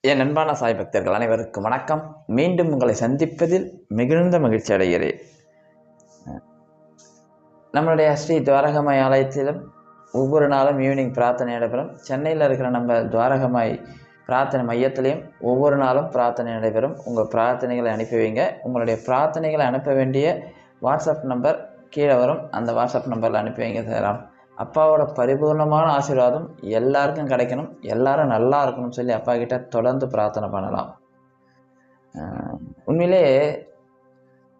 என் அன்பான சாய் பக்தர்கள் அனைவருக்கும் வணக்கம். மீண்டும் உங்களை சந்திப்பதில் மிகுந்த மகிழ்ச்சி அடைகிறேன். நம்மளுடைய ஸ்ரீ துவாரகமாய் ஆலயத்திலும் ஒவ்வொரு நாளும் ஈவினிங் பிரார்த்தனை நடைபெறும். சென்னையில் இருக்கிற நம்ம துவாரகமாய் பிரார்த்தனை மையத்திலையும் ஒவ்வொரு நாளும் பிரார்த்தனை நடைபெறும். உங்கள் பிரார்த்தனைகளை அனுப்பி வைங்க. உங்களுடைய பிரார்த்தனைகளை அனுப்ப வேண்டிய வாட்ஸ்அப் நம்பர் கீழே வரும். அந்த வாட்ஸ்அப் நம்பரில் அனுப்பி வைங்க சார் அப்பாவோட பரிபூர்ணமான ஆசீர்வாதம் எல்லாருக்கும் கிடைக்கணும். எல்லாரும் நல்லா இருக்கணும்னு சொல்லி அப்பா கிட்ட தொடர்ந்து பிரார்த்தனை பண்ணலாம். உண்மையிலே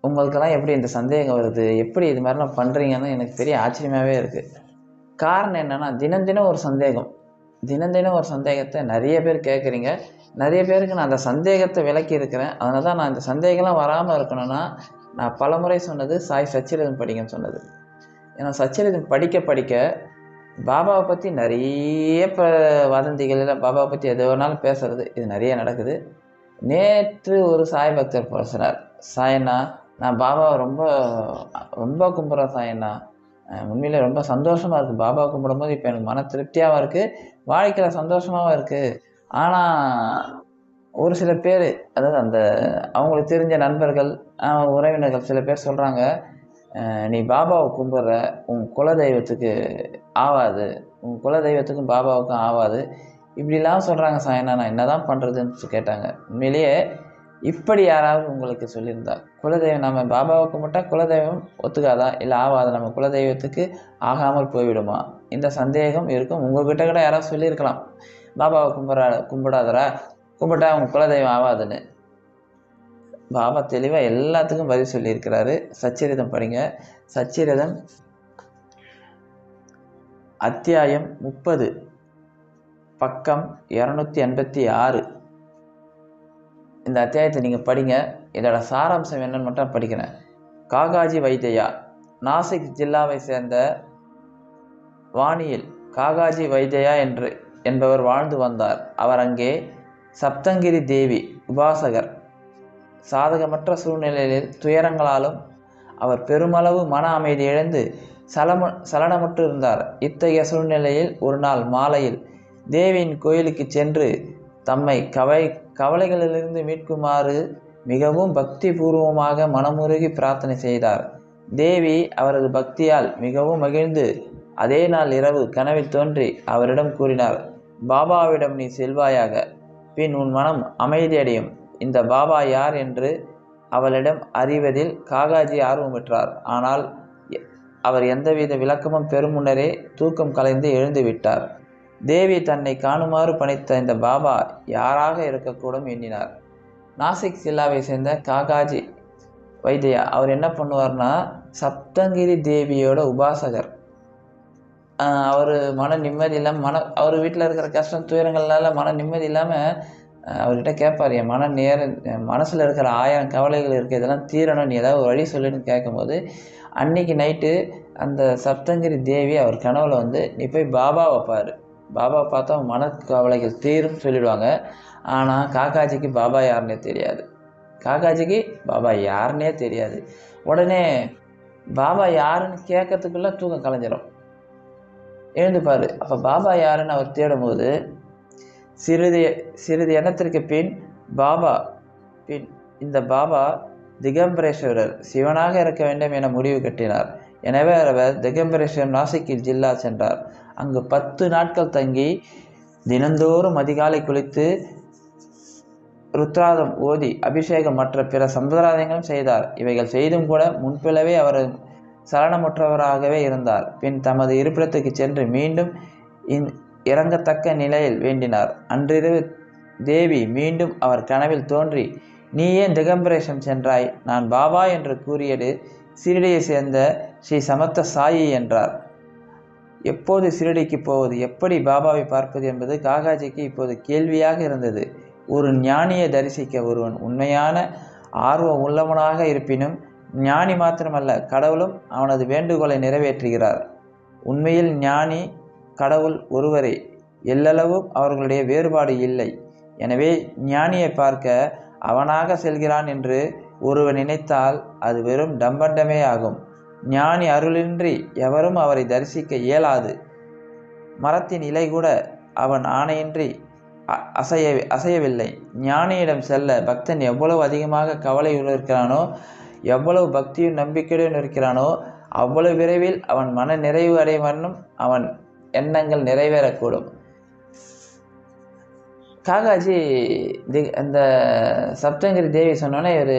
உங்களுக்கெல்லாம் எப்படி இந்த சந்தேகம் வருது? எப்படி இது மாதிரிலாம் பண்ணுறீங்கன்னு எனக்கு பெரிய ஆச்சரியமாகவே இருக்குது காரணம் என்னென்னா தினம் தினம் ஒரு சந்தேகம். தினம் தினம் ஒரு சந்தேகத்தை நிறைய பேர் கேட்குறீங்க. நிறைய பேருக்கு நான் அந்த சந்தேகத்தை விளக்கி இருக்கிறேன். அதனால தான் நான் இந்த சந்தேகம்லாம் வராமல் இருக்கணும்னா நான் பலமுறை சொன்னது சாய் சச்சிரதம் படிங்கன்னு சொன்னது. ஏன்னா சச்சரிதம் படிக்க படிக்க பாபாவை பற்றி நிறைய இப்போ வதந்திகள் இல்லை பாபாவை பற்றி எது வேணாலும் பேசுறது இது நிறைய நடக்குது. நேற்று ஒரு சாய் பக்தர் பேசுகிறார் சாயண்ணா நான் பாபாவை ரொம்ப ரொம்ப கும்பிட்றேன் சாயண்ணா உண்மையில் உண்மையிலே ரொம்ப சந்தோஷமாக இருக்குது பாபாவை கும்பிடும்போது இப்போ எனக்கு மன திருப்தியாகவும் இருக்குது வாழ்க்கையில் சந்தோஷமாகவும் இருக்குது ஆனால் ஒரு சில பேர் அதாவது அந்த அவங்களுக்கு தெரிஞ்ச நண்பர்கள் உறவினர்கள் சில பேர் சொல்கிறாங்க நீ பாபாவை கும்பிட்ற உன் குலதெய்வத்துக்கு ஆகாது உன் குலதெய்வத்துக்கும் பாபாவுக்கும் ஆகாது இப்படிலாம் சொல்கிறாங்க சாயனா நான் என்ன தான் பண்ணுறதுன்னு கேட்டாங்க. உண்மையிலேயே இப்படி யாராவது உங்களுக்கு சொல்லியிருந்தா குலதெய்வம் நம்ம பாபாவை கும்பிட்டா குலதெய்வம் ஒத்துக்காதா? இல்லை ஆகாது நம்ம குலதெய்வத்துக்கு ஆகாமல் போய்விடுமா? இந்த சந்தேகம் இருக்கும். உங்ககிட்ட கூட யாராவது சொல்லியிருக்கலாம். பாபாவை கும்பிட்றா கும்பிடாதரா கும்பிட்டா உங்கள் குலதெய்வம் ஆகாதுன்னு பாபா தெளிவாக எல்லாத்துக்கும் பதில் சொல்லியிருக்கிறாரு. சச்சரிதம் படிங்க. சச்சரிதம் அத்தியாயம் முப்பது. பக்கம் இரநூத்தி எண்பத்தி ஆறு. இந்த அத்தியாயத்தை நீங்கள் படிங்க. இதோட சாராம்சம் என்னன்னு மட்டும் படிக்கிறேன். காகாஜி வைத்தியா நாசிக் ஜில்லாவை சேர்ந்த வாணியில் காகாஜி வைத்தியா என்று என்பவர் வாழ்ந்து வந்தார். அவர் அங்கே சப்தங்கிரி தேவி உபாசகர். சாதகமற்ற சூழ்நிலையில் துயரங்களாலும் அவர் பெருமளவு மன அமைதி இழந்து சலம சலனமுற்று இருந்தார். இத்தகைய சூழ்நிலையில் ஒரு நாள் மாலையில் தேவியின் கோயிலுக்கு சென்று தம்மை கவை கவலைகளிலிருந்து மீட்குமாறு மிகவும் பக்தி பூர்வமாக மனமுருகி பிரார்த்தனை செய்தார். தேவி அவரது பக்தியால் மிகவும் மகிழ்ந்து அதே நாள் இரவு கனவில் தோன்றி அவரிடம் கூறினார் பாபாவிடம் நீ செல்வாயாக. பின் உன் மனம் அமைதியடையும். இந்த பாபா யார் என்று அவளிடம் அறிவதில் காகாஜி ஆர்வம் பெற்றார். ஆனால் எ- அவர் எந்தவித விளக்கமும் பெறும் முன்னரே தூக்கம் கலைந்து எழுந்து விட்டார். தேவி தன்னை காணுமாறு பணித்த இந்த பாபா யாராக இருக்கக்கூடும் எண்ணினார். நாசிக் ஜில்லாவை சேர்ந்த காகாஜி வைத்தியா அவர் என்ன பண்ணுவார்னா சப்தங்கிரி தேவியோட உபாசகர். அவர் மன நிம்மதி இல்லாமல் மன அவர் வீட்டில் இருக்கிற கஷ்டம் துயரங்கள்னால மன நிம்மதி இல்லாமல் அவர்கிட்ட கேட்பார் என் மன நேர என் மனசில் இருக்கிற ஆயிரம் கவலைகள் இருக்குது இதெல்லாம் தீரணும் நீ ஏதாவது ஒரு வழி சொல்லுன்னு கேட்கும்போது அன்னைக்கு நைட்டு அந்த சப்தங்கிரி தேவி அவர் கனவுல வந்து நீ போய் பாபாவை வைப்பார் பாபாவை பார்த்தா மன கவலைகள் தீரும் சொல்லிடுவாங்க. ஆனால் காக்காஜிக்கு பாபா யாருன்னே தெரியாது. காக்காஜிக்கு பாபா யாருன்னே தெரியாது. உடனே பாபா யாருன்னு கேட்கறதுக்குள்ளே தூக்கம் கலைஞ்சிரும். எழுந்துப்பார் அப்போ பாபா யாருன்னு அவர் தேடும்போது சிறிது சிறிது எண்ணத்திற்கு பின் பாபா பின் இந்த பாபா திகம்பரேஸ்வரர் சிவனாக இருக்க வேண்டும் என முடிவு கட்டினார். எனவே அவர் திகம்பரேஸ்வரர் நாசிக்கில் ஜில்லா சென்றார். அங்கு பத்து நாட்கள் தங்கி தினந்தோறும் அதிகாலை குளித்து ருத்ராதம் ஓதி அபிஷேகம் மற்ற பிற சம்பிரதாயங்களும் செய்தார். இவைகள் செய்தும் கூட முன்பிலவே அவர் சரணமுற்றவராகவே இருந்தார். பின் தமது இருப்பிடத்துக்கு சென்று மீண்டும் இந் இறங்கத்தக்க நிலையில் வேண்டினார். அன்றிரவு தேவி மீண்டும் அவர் கனவில் தோன்றி நீ ஏன் திகம்பரேஷம் சென்றாய்? நான் பாபா என்று கூறியது சிறிடியை சேர்ந்த ஸ்ரீ சமத்த சாயி என்றார். எப்போது சிறடிக்கு போவது? எப்படி பாபாவை பார்ப்பது என்பது காகாஜிக்கு இப்போது கேள்வியாக இருந்தது. ஒரு ஞானியை தரிசிக்க ஒருவன் உண்மையான ஆர்வம் உள்ளவனாக இருப்பினும் ஞானி மாத்திரமல்ல கடவுளும் அவனது வேண்டுகோளை நிறைவேற்றுகிறார். உண்மையில் ஞானி கடவுள் ஒருவரே எல்லளவும் அவர்களுடைய வேறுபாடு இல்லை. எனவே ஞானியை பார்க்க அவனாக செல்கிறான் என்று ஒருவன் நினைத்தால் அது வெறும் டம்பண்டமே ஆகும். ஞானி அருளின்றி எவரும் அவரை தரிசிக்க இயலாது. மரத்தின் இலை கூட அவன் ஆணையின்றி அ- அசைய அசையவில்லை. ஞானியிடம் செல்ல பக்தன் எவ்வளவு அதிகமாக கவலையுடன் இருக்கிறானோ எவ்வளவு பக்தியும் நம்பிக்கையுடன் இருக்கிறானோ அவ்வளவு விரைவில் அவன் மன நிறைவு அடையும் அவன் எண்ணங்கள் நிறைவேறக்கூடும். காகாஜி தி அந்த சப்தங்கிரி தேவி சொன்னோன்னே இவர்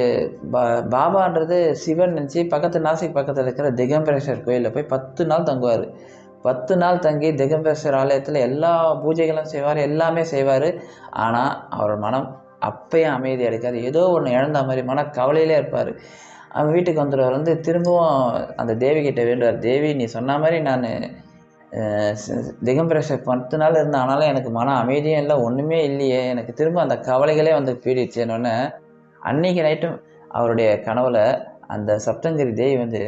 பா பாபான்றது சிவன் நினச்சி பக்கத்து நாசிக் பக்கத்தில் இருக்கிற திகம்பரேஸ்வர் கோயிலில் போய் பத்து நாள் தங்குவார். பத்து நாள் தங்கி திகம்பரேஸ்வர் ஆலயத்தில் எல்லா பூஜைகளும் செய்வார் எல்லாமே செய்வார். ஆனால் அவர் மனம் அப்பயும் அமைதி அடைக்காது. ஏதோ ஒன்று இழந்த மாதிரி மன கவலையிலே இருப்பார். அவன் வீட்டுக்கு வந்துடுவார். வந்து திரும்பவும் அந்த தேவி கிட்ட வேண்டுவார். தேவி நீ சொன்ன மாதிரி நான் திகம்பரேஸ்வர் பத்து நாள் இருந்தேன் ஆனாலும் எனக்கு மன அமைதியும் இல்லை ஒன்றுமே இல்லையே. எனக்கு திரும்ப அந்த கவலைகளே வந்து பீடிச்சேன்னொன்னே அன்னைக்கு நைட்டும் அவருடைய கனவுல அந்த சப்தங்கிரி தேவி வந்து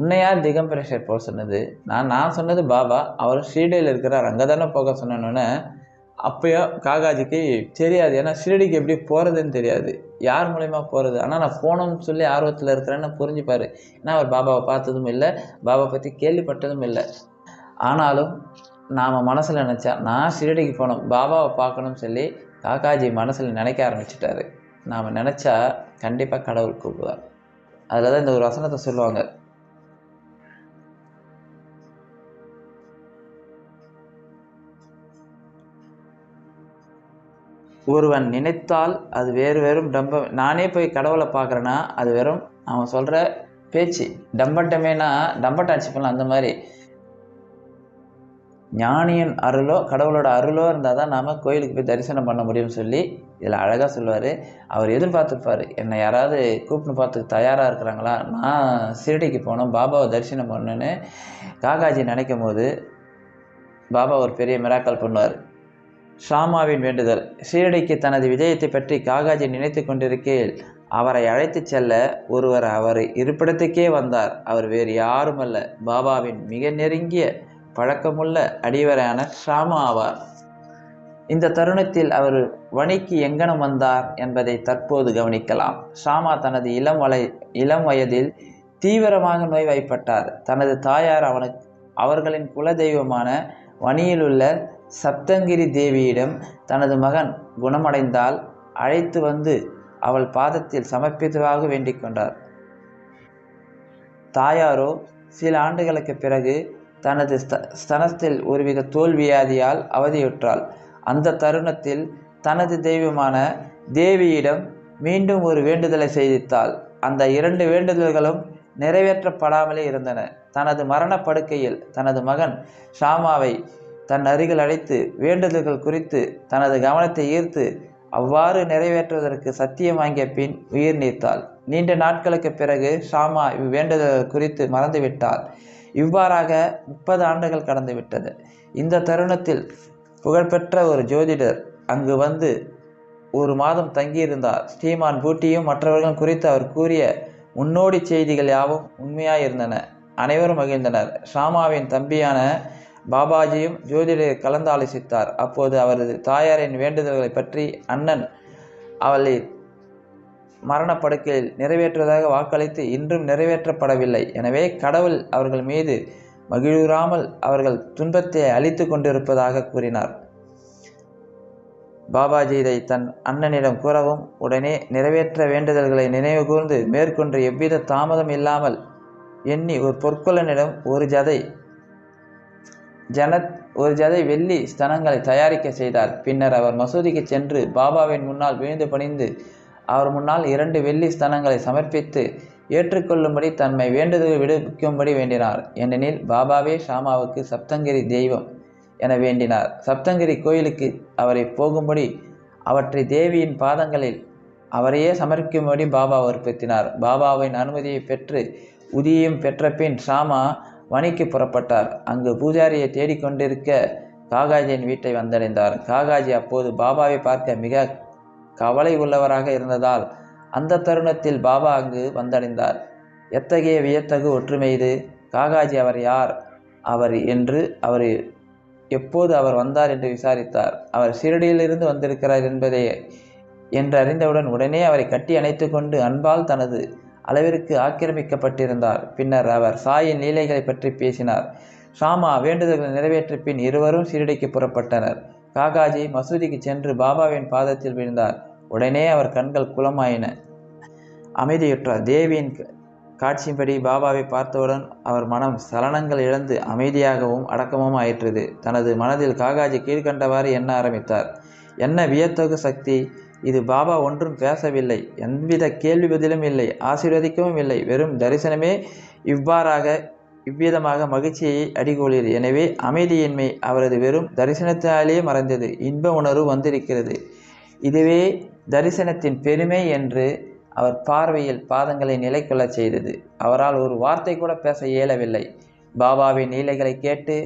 உன்னையார் திகம்பரேஷர் போக சொன்னது? நான் நான் சொன்னது பாபா. அவர் ஷீர்டியில் இருக்கிறார். அங்கே தானே போக சொன்னோன்னே அப்பயோ காகாஜிக்கு தெரியாது. ஏன்னா ஷிரடிக்கு எப்படி போகிறதுன்னு தெரியாது. யார் மூலயமா போகிறது ஆனால் நான் போகணும்னு சொல்லி ஆர்வத்தில் இருக்கிறேன்னு புரிஞ்சுப்பார். ஏன்னா அவர் பாபாவை பார்த்ததும் இல்லை. பாபா பற்றி கேள்விப்பட்டதும் இல்லை. ஆனாலும் நாம் மனசில் நினச்சா நான் ஷிரடிக்கு போகணும் பாபாவை பார்க்கணும்னு சொல்லி காக்காஜி மனசில் நினைக்க ஆரம்பிச்சிட்டாரு. நாம் நினச்சா கண்டிப்பாக கடவுள் கூப்பிடுவார். அதில் தான் இந்த ஒரு வசனத்தை சொல்லுவாங்க. ஒருவன் நினைத்தால் அது வேறு வெறும் டம்ப நானே போய் கடவுளை பார்க்குறேன்னா அது வெறும் அவன் சொல்கிற பேச்சு. டம்பட்டமேனா டம்பட்டாச்சு பண்ணலாம் அந்த மாதிரி. ஞானியின் அருளோ கடவுளோட அருளோ இருந்தால் தான் நாம் கோயிலுக்கு போய் தரிசனம் பண்ண முடியும்னு சொல்லி இதில் அழகாக சொல்லுவார். அவர் எதிர்பார்த்துருப்பார் என்னை யாராவது கூப்பிட்டு பார்த்துக்கு தயாராக இருக்கிறாங்களா? நான் ஷிரடிக்கு போனோம் பாபாவை தரிசனம் பண்ணணுன்னு காகாஜி நினைக்கும் போது பாபா ஒரு பெரிய மிராக்கல் பண்ணுவார். ஷாமாவின் வேண்டுதல் ஷீரடிக்கு தனது விஜயத்தை பற்றி காகாஜி நினைத்து கொண்டிருக்கையில் அவரை அழைத்து செல்ல ஒருவர் அவர் இருப்பிடத்துக்கே வந்தார். அவர் வேறு யாரும் அல்ல பாபாவின் மிக நெருங்கிய பழக்கமுள்ள அடிவரான ஷாமா ஆவார். இந்த தருணத்தில் அவர் வணிக்கு எங்கனம் வந்தார் என்பதை தற்போது கவனிக்கலாம். ஷாமா தனது இளம் வலை இளம் வயதில் தீவிரமாக நோய்வாய்ப்பட்டார். தனது தாயார் அவனுக்கு அவர்களின் குலதெய்வமான வணியிலுள்ள சப்தங்கிரி தேவியிடம் தனது மகன் குணமடைந்தால் அழைத்து வந்து அவள் பாதத்தில் சமர்ப்பித்ததாக வேண்டிக் கொண்டார். தாயாரோ சில ஆண்டுகளுக்கு பிறகு தனது ஸ்த ஸ்தனத்தில் ஒருவித தோல்வியாதியால் அவதியுற்றாள். அந்த தருணத்தில் தனது தெய்வமான தேவியிடம் மீண்டும் ஒரு வேண்டுதலை செய்தித்தாள். அந்த இரண்டு வேண்டுதல்களும் நிறைவேற்றப்படாமலே இருந்தன. தனது மரணப்படுக்கையில் தனது மகன் ஷாமாவை தன் அருகில் அழைத்து வேண்டுதல்கள் குறித்து தனது கவனத்தை ஈர்த்து அவ்வாறு நிறைவேற்றுவதற்கு சத்தியம் வாங்கிய பின் உயிர் நீத்தாள். நீண்ட நாட்களுக்கு பிறகு ஷாமா இவ்வேண்டுதல்கள் குறித்து மறந்துவிட்டாள். இவ்வாறாக முப்பது ஆண்டுகள் கடந்துவிட்டது இந்த தருணத்தில் புகழ்பெற்ற ஒரு ஜோதிடர் அங்கு வந்து ஒரு மாதம் தங்கியிருந்தார். ஸ்ரீமான் பூட்டியும் மற்றவர்களும் குறித்து அவர் கூறிய முன்னோடி செய்திகள் யாவும் உண்மையாயிருந்தன அனைவரும் மகிழ்ந்தனர். ஷாமாவின் தம்பியான பாபாஜியும் ஜோதிடரை கலந்து ஆலோசித்தார் அப்போது அவரது தாயாரின் வேண்டுதல்களை பற்றி அண்ணன் அவளை மரணப்படுக்கையில் நிறைவேற்றுவதாக வாக்களித்து இன்றும் நிறைவேற்றப்படவில்லை. எனவே கடவுள் அவர்கள் மீது மகிழ்வுறாமல் அவர்கள் துன்பத்தை அழித்து கொண்டிருப்பதாக கூறினார். பாபாஜி இதை தன் அண்ணனிடம் கூறவும் உடனே நிறைவேற்ற வேண்டுதல்களை நினைவுகூர்ந்து மேற்கொண்டு எவ்வித தாமதம் இல்லாமல் எண்ணி ஒரு பொற்கொள்ளனிடம் ஒரு ஜதை ஜனத் ஒரு ஜதை வெள்ளி ஸ்தனங்களை தயாரிக்க செய்தார். பின்னர் அவர் மசூதிக்கு சென்று பாபாவின் முன்னால் விழுந்து பணிந்து அவர் முன்னால் இரண்டு வெள்ளி ஸ்தனங்களை சமர்ப்பித்து ஏற்றுக்கொள்ளும்படி தன்மை வேண்டுதல் விடுவிக்கும்படி வேண்டினார். ஏனெனில் பாபாவே ஷாமாவுக்கு சப்தங்கிரி தெய்வம் என வேண்டினார். சப்தங்கிரி கோயிலுக்கு அவரை போகும்படி அவற்றை தேவியின் பாதங்களில் அவரையே சமர்ப்பிக்கும்படி பாபா வற்புறுத்தினார். பாபாவின் அனுமதியை பெற்று உதியும் பெற்ற பின் ஷாமா வணிக்கு புறப்பட்டார். அங்கு பூஜாரியை தேடிக்கொண்டிருக்க காகாஜியின் வீட்டை வந்தடைந்தார். காகாஜி அப்போது பாபாவை பார்க்க மிக கவலை உள்ளவராக இருந்ததால் அந்த தருணத்தில் பாபா அங்கு வந்தடைந்தார். எத்தகைய வியத்தகு ஒற்றுமை இது? காகாஜி அவர் யார்? அவர் என்று அவர் எப்போது அவர் வந்தார் என்று விசாரித்தார். அவர் சிரடியிலிருந்து வந்திருக்கிறார் என்பதை என்று அறிந்தவுடன் உடனே அவரை கட்டி அணைத்து கொண்டு அன்பால் தனது அளவிற்கு ஆக்கிரமிக்கப்பட்டிருந்தார். பின்னர் அவர் சாயின் லீலைகளை பற்றி பேசினார். ஷாமா வேண்டுதல்களை நிறைவேற்ற பின் இருவரும் சீரடிக்கு புறப்பட்டனர். காகாஜி மசூதிக்கு சென்று பாபாவின் பாதத்தில் விழுந்தார். உடனே அவர் கண்கள் குளமாயின. அமைதியுற்றார் தேவியின் காட்சியின்படி பாபாவை பார்த்தவுடன் அவர் மனம் சலனங்கள் இழந்து அமைதியாகவும் அடக்கமும் ஆயிற்றது. தனது மனதில் காகாஜி கீழ்கண்டவாறு எண்ண ஆரம்பித்தார். என்ன வியத்தகு சக்தி? இது பாபா ஒன்றும் பேசவில்லை. எவ்வித கேள்வி பதிலும் இல்லை. ஆசீர்வதிக்கவும் இல்லை. வெறும் தரிசனமே இவ்வாறாக இவ்விதமாக மகிழ்ச்சியை அடிகோளியது எனவே அமைதியின்மை அவரது வெறும் தரிசனத்தாலேயே மறைந்தது. இன்ப உணர்வு வந்திருக்கிறது. இதுவே தரிசனத்தின் பெருமை என்று அவர் பார்வையில் பாதங்களை நிலை கொள்ளச் செய்தது. அவரால் ஒரு வார்த்தை கூட பேச இயலவில்லை. பாபாவின் நீலைகளை கேட்டு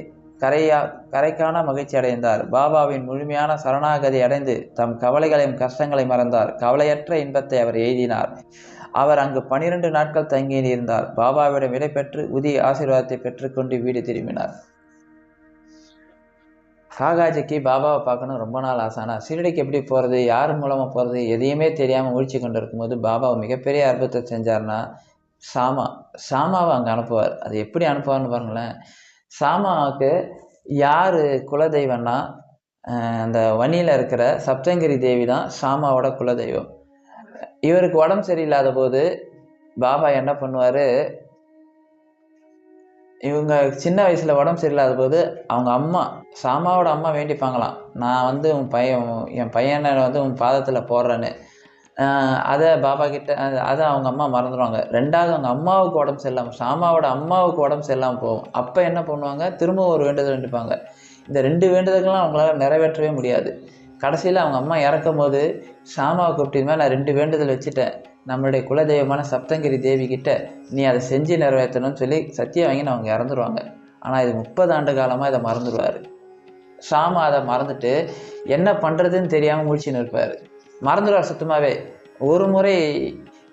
கரையா கரைக்கான மகிழ்ச்சி அடைந்தார். பாபாவின் முழுமையான சரணாகதி அடைந்து தம் கவலைகளையும் கஷ்டங்களை மறந்தார். கவலையற்ற இன்பத்தை அவர் எய்தினார். அவர் அங்கு பனிரெண்டு நாட்கள் தங்கி இருந்தார் பாபாவிடம் விடை பெற்று உதிய ஆசீர்வாதத்தை பெற்றுக்கொண்டு வீடு திரும்பினார். காகாஜிக்கு பாபாவை பார்க்கணும் ரொம்ப நாள் ஆசானா ஆனால் எப்படி போகிறது யார் மூலமாக போகிறது எதையுமே தெரியாமல் முழிச்சு கொண்டு இருக்கும்போது பாபாவை மிகப்பெரிய அற்புதத்தை செஞ்சார்னா சாமா சாமாவை அங்கே அனுப்புவார். அது எப்படி அனுப்புவார்னு பாருங்களேன். சாமாவுக்கு யார் குலதெய்வம்னா அந்த வனியில் இருக்கிற சப்தங்கிரி தேவி தான் சாமாவோட குலதெய்வம். இவருக்கு உடம்பு சரியில்லாத போது பாபா என்ன பண்ணுவார்? இவங்க சின்ன வயசில் உடம்பு சரியில்லாத போது அவங்க அம்மா சாமாவோட அம்மா வேண்டிப்பாங்களாம். நான் வந்து உன் பையன் என் பையனை வந்து உன் பாதத்தில் போடுறேன்னு. அதை பாபா கிட்ட அது- அதை அவங்க அம்மா மறந்துடுவாங்க ரெண்டாவது அவங்க அம்மாவுக்கு உடம்பு சரியில்லாமல் சாமாவோட அம்மாவுக்கு உடம்பு சரியில்லாமல் போகும். அப்போ என்ன பண்ணுவாங்க? திரும்ப ஒரு வேண்டுதல் வேண்டிப்பாங்க. இந்த ரெண்டு வேண்டுதல்கள்லாம் அவங்களால நிறைவேற்றவே முடியாது. கடைசியில் அவங்க அம்மா இறக்கும் போது சாமாவை கூப்பிட்டு நான் ரெண்டு வேண்டுதல் வச்சுட்டேன். நம்மளுடைய குலதெய்வமான சப்தங்கிரி தேவி கிட்ட நீ அதை செஞ்சு நிறைவேற்றணும்னு சொல்லி சத்தியம் வாங்கி அவங்க இறந்துருவாங்க. ஆனால் இது முப்பது ஆண்டு காலமாக இதை மறந்துடுவார் சாமா அதை மறந்துட்டு என்ன பண்ணுறதுன்னு தெரியாமல் முழிச்சுன்னு இருப்பார். மறந்துடுவார் சுத்தமாகவே ஒரு முறை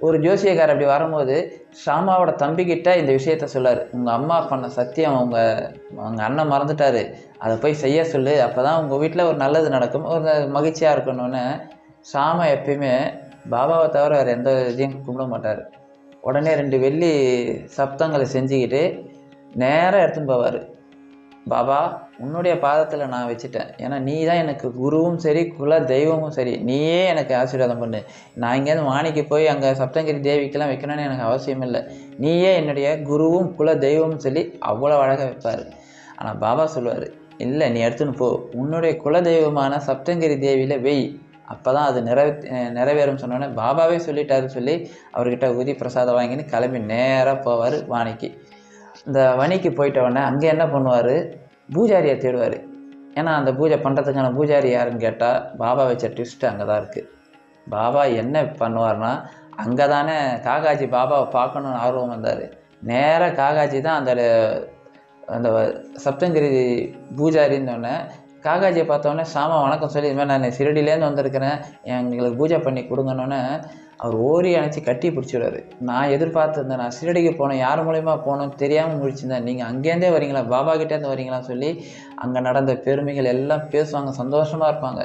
ஒரு ஜோசியக்காரர் அப்படி வரும்போது ஷாமாவோட தம்பிக்கிட்ட இந்த விஷயத்த சொல்லார். உங்கள் அம்மா பண்ண சத்தியம் அவங்க அவங்க அண்ணன் மறந்துட்டாரு. அதை போய் செய்ய சொல்லு. அப்போ தான் உங்கள் வீட்டில் ஒரு நல்லது நடக்கும். ஒரு மகிழ்ச்சியாக இருக்கணும்னு ஷாமா எப்பயுமே பாபாவை தவிர வேறு எந்த இதையும் கும்பிட மாட்டார். உடனே ரெண்டு வெள்ளி சப்தங்களை செஞ்சுக்கிட்டு நேராக எடுத்துன்னு போவார். பாபா உன்னுடைய பாதத்தில் நான் வச்சுட்டேன். ஏன்னா நீ தான் எனக்கு குருவும் சரி குல தெய்வமும் சரி. நீயே எனக்கு ஆசீர்வாதம் பண்ணு. நான் இங்கேருந்து வாணிக்கு போய் அங்கே சப்தங்கிரி தேவிக்கெல்லாம் வைக்கணும்னு எனக்கு அவசியம் இல்லை. நீயே என்னுடைய குருவும் குல தெய்வமும் சொல்லி அவ்வளோ அழகாக வைப்பார். ஆனால் பாபா சொல்லுவார் இல்லை நீ எடுத்துன்னு போ. உன்னுடைய குல தெய்வமான சப்தங்கிரி தேவியில் வெய். அப்போ தான் அது நிறைவே நிறைவேறும் சொன்னோன்னே பாபாவே சொல்லிட்டாரு சொல்லி அவர்கிட்ட உதி பிரசாதம் வாங்கின்னு கிளம்பி நேராக போவார் வாணிக்கு இந்த வணிக்கு போயிட்ட உடனே அங்கே என்ன பண்ணுவார்? பூஜாரியை தேடுவார். ஏன்னா அந்த பூஜை பண்ணுறதுக்கான பூஜாரி யாருன்னு கேட்டால் பாபா வச்ச ட்விஸ்ட்டு அங்கே தான் இருக்குது பாபா என்ன பண்ணுவார்னா அங்கே தானே காகாஜி பாபாவை பார்க்கணுன்னு ஆர்வம் வந்தார். நேராக காகாஜி தான் அந்த அந்த சப்தங்கிரி பூஜாரின்னு காக்காஜியை காகாஜியை பார்த்தோன்னே சாமா வணக்கம் சொல்லி இதுமாதிரி நான் சிரடியிலேருந்து வந்திருக்கிறேன். எங்களுக்கு பூஜை பண்ணி கொடுங்கன்னொன்னே அவர் ஓரி அணைச்சி கட்டி பிடிச்சிடுறாரு. நான் எதிர்பார்த்துருந்தேன் நான் சிரடிக்கு போனேன். யார் மூலயமா போகணும் தெரியாமல் முடிச்சிருந்தேன் நீங்கள் அங்கேருந்தே வரீங்களா? பாபா கிட்டேருந்து வரீங்களான்னு சொல்லி அங்கே நடந்த பெருமைகள் எல்லாம் பேசுவாங்க சந்தோஷமாக இருப்பாங்க.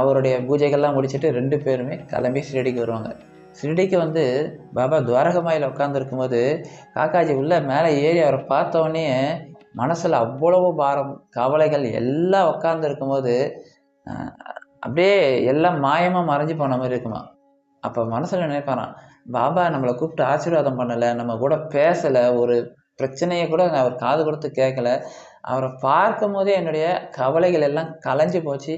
அவருடைய பூஜைகள்லாம் முடிச்சுட்டு ரெண்டு பேருமே கிளம்பி ஷிரடிக்கு வருவாங்க. ஷிரடிக்கு வந்து பாபா துவாரகமாயில் உட்காந்துருக்கும்போது காக்காஜி உள்ளே மேலே ஏறி அவரை பார்த்தோன்னே மனசில் அவ்வளவு பாரம் கவலைகள் எல்லாம் உட்கார்ந்து இருக்கும்போது அப்படியே எல்லாம் மாயமாக மறைஞ்சு போன மாதிரி இருக்குமா? அப்போ மனசில் நினைப்பாராம் பாபா நம்மளை கூப்பிட்டு ஆசீர்வாதம் பண்ணலை நம்ம கூட பேசலை ஒரு பிரச்சனையை கூட நான் அவர் காது கொடுத்து கேட்கல அவரை பார்க்கும் போதே என்னுடைய கவலைகள் எல்லாம் கலைஞ்சு போச்சு.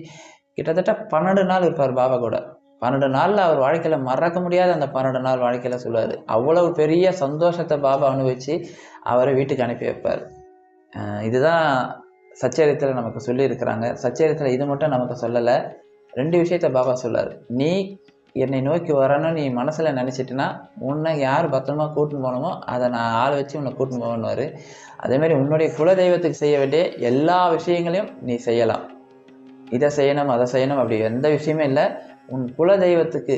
கிட்டத்தட்ட பன்னெண்டு நாள் இருப்பார் பாபா கூட. பன்னெண்டு நாளில் அவர் வாழ்க்கையில் மறக்க முடியாத அந்த பன்னெண்டு நாள் வாழ்க்கையில் சொல்லுவார் அவ்வளவு பெரிய சந்தோஷத்தை பாபா அனுபவித்து அவரை வீட்டுக்கு அனுப்பி வைப்பார். இதுதான் சச்சரித்தில் நமக்கு சொல்லியிருக்கிறாங்க. சச்சரித்தில் இது மட்டும் நமக்கு சொல்லலை. ரெண்டு விஷயத்த பாபா சொல்லார். நீ என்னை நோக்கி வரணும்னு நீ மனசில் நினச்சிட்டுனா உன்னை யார் பத்திரமா கூட்டின்னு போகணுமோ அதை நான் ஆள் வச்சு உன்னை கூட்டின்னு போகணுவார் அதேமாதிரி உன்னுடைய குலதெய்வத்துக்கு செய்ய வேண்டிய எல்லா விஷயங்களையும் நீ செய்யலாம். இதை செய்யணும் அதை செய்யணும் அப்படி எந்த விஷயமே இல்லை. உன் குலதெய்வத்துக்கு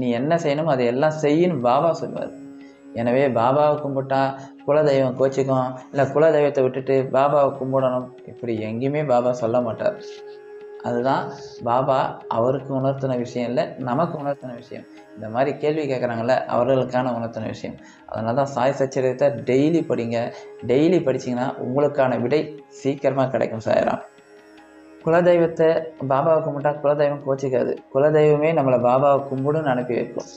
நீ என்ன செய்யணும் அதை எல்லாம் செய்யணும் பாபா சொல்வார் எனவே பாபாவை கும்பிட்டா குலதெய்வம் கோச்சிக்கும் இல்லை குலதெய்வத்தை விட்டுட்டு பாபாவை கும்பிடணும். இப்படி எங்கேயுமே பாபா சொல்ல மாட்டார். அதுதான் பாபா அவருக்கு உணர்த்தின விஷயம் இல்லை நமக்கு உணர்த்தின விஷயம். இந்த மாதிரி கேள்வி கேட்குறாங்கல்ல அவர்களுக்கான உணர்த்தின விஷயம். அதனால தான் சாய் சச்சரித்தை டெய்லி படிங்க. டெய்லி படிச்சீங்கன்னா உங்களுக்கான விடை சீக்கிரமாக கிடைக்கும் சாயராம். குலதெய்வத்தை பாபாவை கும்பிட்டா குலதெய்வம் கோச்சிக்காது. குலதெய்வமே நம்மளை பாபாவை கும்பிடுன்னு அனுப்பி வைக்கும்.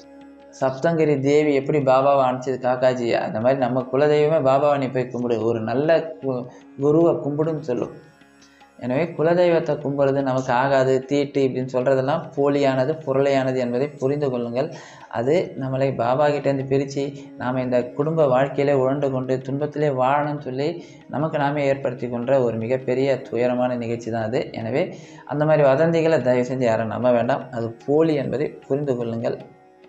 சப்தங்கிரி தேவி எப்படி பாபாவை அனுப்பிச்சது காக்காஜி? அந்த மாதிரி நம்ம குலதெய்வமே பாபாவை நீ போய் கும்பிடு. ஒரு நல்ல கு- குருவை கும்பிடுன்னு சொல்லும். எனவே குலதெய்வத்தை கும்பிடுறது நமக்கு ஆகாது தீட்டு இப்படின்னு சொல்கிறதெல்லாம் போலியானது பொருளையானது என்பதை புரிந்து கொள்ளுங்கள். அது நம்மளை பாபா கிட்டேருந்து பிரித்து நாம் இந்த குடும்ப வாழ்க்கையிலே உழண்டு கொண்டு துன்பத்திலே வாழணும்னு சொல்லி நமக்கு நாமே ஏற்படுத்தி கொண்ட ஒரு மிகப்பெரிய துயரமான நிகழ்ச்சி தான் அது. எனவே அந்த மாதிரி வதந்திகளை தயவு செஞ்சு யாரும் நம்ப வேண்டாம். அது போலி என்பதை புரிந்து கொள்ளுங்கள்.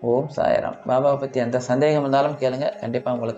ஓம் சாயராம். பாபாவை பற்றி எந்த சந்தேகம் இருந்தாலும் கேளுங்க. கண்டிப்பாக உங்களுக்கு